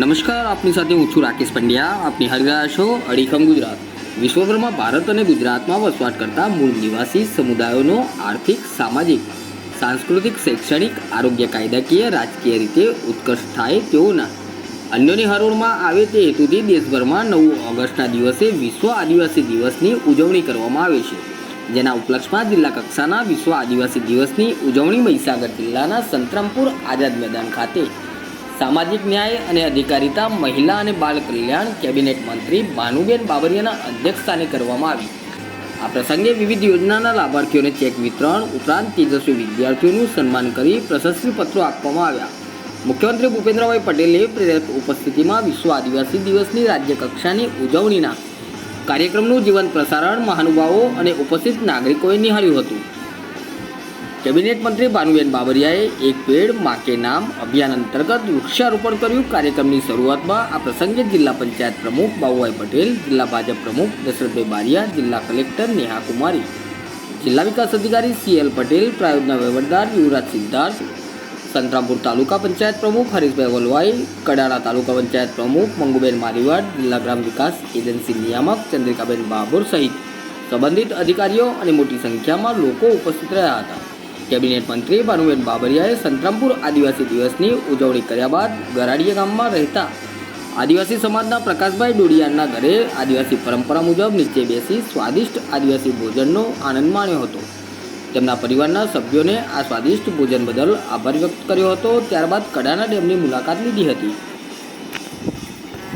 નમસ્કાર, આપની સાથે હું છું રાકેશ પંડ્યા. આપની રહ્યા છો અડીખમ ગુજરાત. વિશ્વભરમાં ભારત અને ગુજરાતમાં વસવાટ કરતા મૂળ નિવાસી સમુદાયોનો આર્થિક, સામાજિક, સાંસ્કૃતિક, શૈક્ષણિક, આરોગ્ય કાયદાકીય, રાજકીય રીતે ઉત્કર્ષ થાય તેઓના અન્યોની હરોળમાં આવે તે હેતુથી દેશભરમાં નવ ઓગસ્ટના દિવસે વિશ્વ આદિવાસી દિવસની ઉજવણી કરવામાં આવે છે. જેના ઉપલક્ષમાં જિલ્લા કક્ષાના વિશ્વ આદિવાસી દિવસની ઉજવણી મહીસાગર જિલ્લાના સંતરામપુર આઝાદ મેદાન ખાતે સામાજિક ન્યાય અને અધિકારિતા, મહિલા અને બાળ કલ્યાણ કેબિનેટ મંત્રી ભાનુબેન બાબરિયાના અધ્યક્ષસ્થાને કરવામાં આવી. આ પ્રસંગે વિવિધ યોજનાના લાભાર્થીઓને ચેક વિતરણ, ઉપરાંત તેજસ્વી વિદ્યાર્થીઓનું સન્માન કરી પ્રશસ્તિ પત્રો આપવામાં આવ્યા. મુખ્યમંત્રી ભૂપેન્દ્રભાઈ પટેલે ઉપસ્થિતિમાં વિશ્વ આદિવાસી દિવસની રાજ્ય કક્ષાની ઉજવણીના કાર્યક્રમનું જીવંત પ્રસારણ, મહાનુભાવો અને ઉપસ્થિત નાગરિકોએ નિહાળ્યું હતું. કેબિનેટ મંત્રી ભાનુબેન બાબરિયાએ એક પેડમાં કે નામ અભિયાન અંતર્ગત વૃક્ષારોપણ કર્યું. કાર્યક્રમની શરૂઆતમાં આ પ્રસંગે જિલ્લા પંચાયત પ્રમુખ બાબુભાઈ પટેલ, જિલ્લા ભાજપ પ્રમુખ દશરથભાઈ બારિયા, જિલ્લા કલેક્ટર નેહા કુમારી જિલ્લા વિકાસ અધિકારી સી એલ પટેલ, પ્રાયોજના વહીવટદાર યુવરાજ સિદ્ધાર્થ, સંતરામપુર તાલુકા પંચાયત પ્રમુખ હરીશભાઈ વલવાઈ, કડાણા તાલુકા પંચાયત પ્રમુખ મંગુબેન મારીવાડ, જિલ્લા ગ્રામ વિકાસ એજન્સી નિયામક ચંદ્રિકાબેન બાબુર સહિત સંબંધિત અધિકારીઓ અને મોટી સંખ્યામાં લોકો ઉપસ્થિત રહ્યા હતા. કેબિનેટ મંત્રી ભાનુબેન બાબરિયાએ સંતરામપુર આદિવાસી દિવસની ઉજવણી કર્યા બાદ ગરાડીયા ગામમાં રહેતા આદિવાસી સમાજના પ્રકાશભાઈ ડોડિયાના ઘરે આદિવાસી પરંપરા મુજબ નીચે બેસી સ્વાદિષ્ટ આદિવાસી ભોજનનો આનંદ માણ્યો હતો. તેમના પરિવારના સભ્યોને આ સ્વાદિષ્ટ ભોજન બદલ આભાર વ્યક્ત કર્યો હતો. ત્યારબાદ કડાના ડેમની મુલાકાત લીધી હતી.